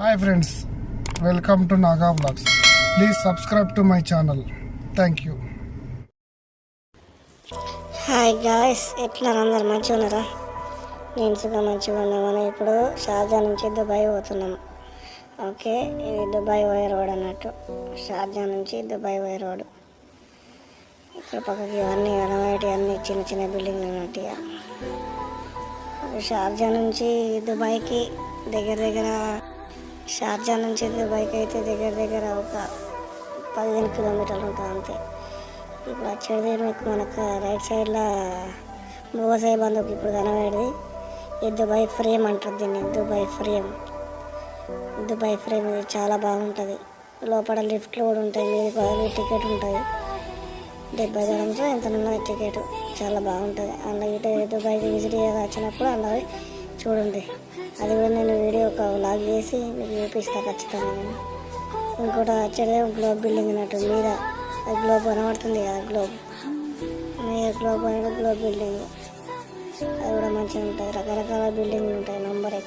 Hi friends welcome to Naga blogs please subscribe to my channel thank you hi guys ఎట్లా అందరు మంచిగా ఉన్నారా? నేను సుఖం మంచిగా ఉన్నా మనం ఇప్పుడు షార్జా నుంచి దుబాయ్ పోతున్నాం. ఓకే ఇది దుబాయ్ పోయే రోడ్ అన్నట్టు. షార్జా నుంచి దుబాయ్ పోయే రోడ్. ఇక్కడ పక్కకి ఇవన్నీ అనవాటి అన్ని చిన్న చిన్న బిల్డింగ్లు ఉన్నట్టు ఇక. షార్జా నుంచి దుబాయ్కి దగ్గర దగ్గర షార్జా నుంచి బైక్ అయితే దగ్గర దగ్గర ఒక పదిహేను కిలోమీటర్లు ఉంటుంది అంతే. ఇప్పుడు వచ్చేది మీకు మనకు రైట్ సైడ్లో మూగసాయి బంధుకు ఇప్పుడు కనబడేది. ఈ దుబాయ్ ఫ్రేమ్ అంటారు దీన్ని దుబాయ్ ఫ్రేమ్. దుబాయ్ ఫ్రేమ్ ఇది చాలా బాగుంటుంది. లోపల లిఫ్ట్లు కూడా ఉంటాయి మీరు టికెట్ ఉంటుంది డెబ్బై దూరంతో ఎంత ఉన్నది టికెట్ చాలా బాగుంటుంది. అందులో ఇటు దుబాయ్కి విజిట్ వచ్చినప్పుడు అలా చూడండి. అది కూడా నేను వీడియో ఒక లాగ్ చేసి మీకు చూపిస్తాను ఖచ్చితంగా నేను. ఇంకోటి వచ్చేది గ్లోబ్ బిల్డింగ్ అన్నట్టు మీద. అది గ్లోబ్ కనబడుతుంది కదా గ్లోబ్. మీద గ్లోబ్ అనేది గ్లోబ్ బిల్డింగ్. అది కూడా మంచిగా ఉంటుంది రకరకాల బిల్డింగ్లు ఉంటాయి నంబర్.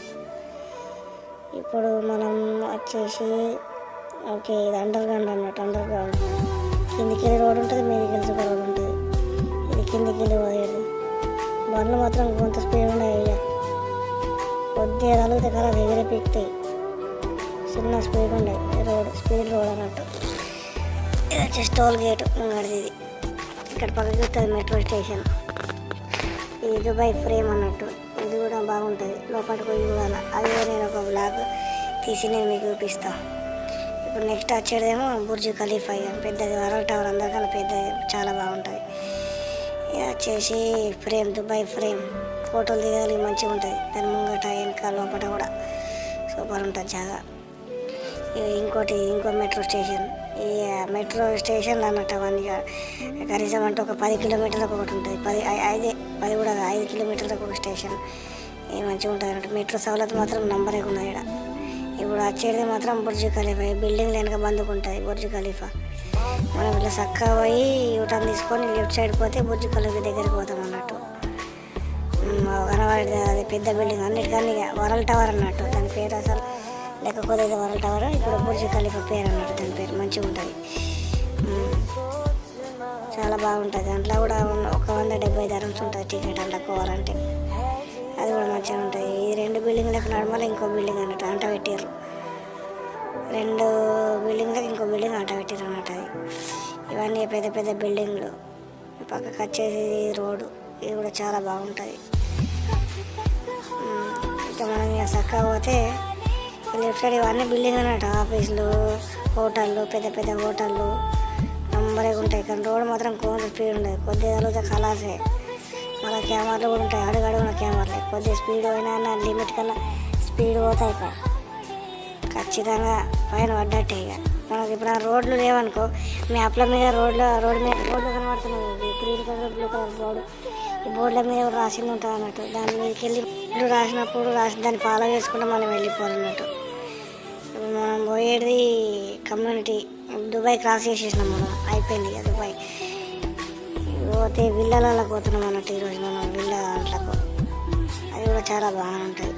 ఇప్పుడు మనం వచ్చేసి ఓకే ఇది అండర్ గ్రౌండ్ అన్నట్టు అండర్ గ్రౌండ్ కిందికి వెళ్ళి రోడ్ ఉంటుంది మీదకి వెళ్ళి ఒక రోడ్ ఉంటుంది. ఇది కిందికి వెళ్ళి పోయేది బండ్లు మాత్రం కొంత స్పీడ్ ఉన్నాయి ఇక కొద్దిగా కదా దగ్గర పెట్టి చిన్న స్పీడ్ ఉండే. రోడ్ స్పీడ్ రోడ్ అన్నట్టు. ఇది వచ్చేసి టోల్ గేట్ ముంగడిది ఇది. ఇక్కడ పక్కకి వస్తుంది మెట్రో స్టేషన్. ఇది దుబాయ్ ఫ్రేమ్ అన్నట్టు. ఇది కూడా బాగుంటుంది. లోపలికి పోయి చూడాలి. అది నేను ఒక బ్లాగ్ తీసి నేను మీకు చూపిస్తాను ఇప్పుడు నెక్స్ట్ వచ్చేదేమో బుర్జ్ ఖలీఫా పెద్దది వరల్డ్ టవర్ అందరికన్నా పెద్దది. చాలా బాగుంటుంది. ఇది వచ్చేసి ఫ్రేమ్ దుబాయ్ ఫ్రేమ్. ఫోటోలు దిగాలి మంచిగా ఉంటుంది దాని ముంగట వెనక లోపల కూడా సూపర్ ఉంటుంది జాగా. ఇంకోటి ఇంకో మెట్రో స్టేషన్. ఈ మెట్రో స్టేషన్లు అన్నట్టు అవన్నీ కనీసం అంటే ఒక పది కిలోమీటర్లకు ఒకటి ఉంటుంది. పది ఐదే పది కూడా ఐదు కిలోమీటర్లకు ఒక స్టేషన్. మంచిగా ఉంటుంది అన్నట్టు. మెట్రో సవలత్ మాత్రం నంబరే ఉన్నది ఇక్కడ ఇప్పుడు వచ్చేది మాత్రం బుర్జు ఖలీఫా. ఈ బిల్డింగ్ వెనక బందుకుంటుంది బుర్జు ఖలీఫా. మనం ఇట్లా చక్కగా పోయి యూటర్న్ తీసుకొని లెఫ్ట్ సైడ్ పోతే బుర్జు ఖలీఫా దగ్గరికి పోతాం. కనబడేది అది పెద్ద బిల్డింగ్. అన్నిటికన్నా ఇక వరల్డ్ టవర్ అన్నట్టు. దాని పేరు అసలు లేకపోతే ఇది వరల్డ్ టవర్. ఇప్పుడు బుర్జ్ ఖలీఫా పేరు అన్నట్టు దాని పేరు. మంచిగా ఉంటుంది. చాలా బాగుంటుంది. దాంట్లో కూడా ఒక వంద డెబ్బై ధరమ్స్ ఉంటుంది టికెట్ అందులో పోవాలంటే. అది కూడా మంచిగా ఉంటుంది ఈ రెండు బిల్డింగ్లకు నడమల ఇంకో బిల్డింగ్ అన్నట్టు అంట పెట్టారు రెండు బిల్డింగ్లకు ఇంకో బిల్డింగ్ అంట పెట్టారు అన్నట్టు అది. ఇవన్నీ పెద్ద పెద్ద బిల్డింగ్లు. పక్కకు వచ్చేసి రోడ్డు. ఇది కూడా చాలా బాగుంటుంది. ఇంకా మనం ఇక చక్కగా పోతే లెఫ్ట్ సైడ్ ఇవన్నీ బిల్డింగ్ అన్నట్టు ఆఫీసులు హోటళ్ళు పెద్ద పెద్ద హోటళ్ళు. నంబరే ఉంటాయి. కానీ రోడ్ మాత్రం కొంత స్పీడ్ ఉండదు. కొద్దిగా తగ్గితే ఖలాసే మళ్ళీ కెమెరాలు కూడా ఉంటాయి. అడుగు కెమెరాలు కొద్దిగా స్పీడ్ పోయినా లిమిట్ కన్నా స్పీడ్ పోతాయి ఇక ఖచ్చితంగా పైన పడ్డట్టే ఇక. మనకి ఇప్పుడు ఆ రోడ్లు లేవనుకో మ్యాప్ల మీద రోడ్లు రోడ్డు మీద రోడ్లు కనబడుతున్నాయి. Green colour blue colour road. ఈ బోర్డుల మీద రాసి రాసింది ఉంటుంది అన్నట్టు. దాని మీదకి వెళ్ళి ఇప్పుడు రాసినప్పుడు రాసి దాన్ని ఫాలో చేసుకుంటే మనం వెళ్ళిపోవాలన్నట్టు మనం పోయేది కమ్యూనిటీ దుబాయ్ క్రాస్ చేసేసినాం మనం. అయిపోయింది ఇక దుబాయ్. పోతే విల్లలకు పోతున్నాం అన్నట్టు ఈరోజు మనం విల్ల అంట్లకు అది కూడా చాలా బాగా ఉంటుంది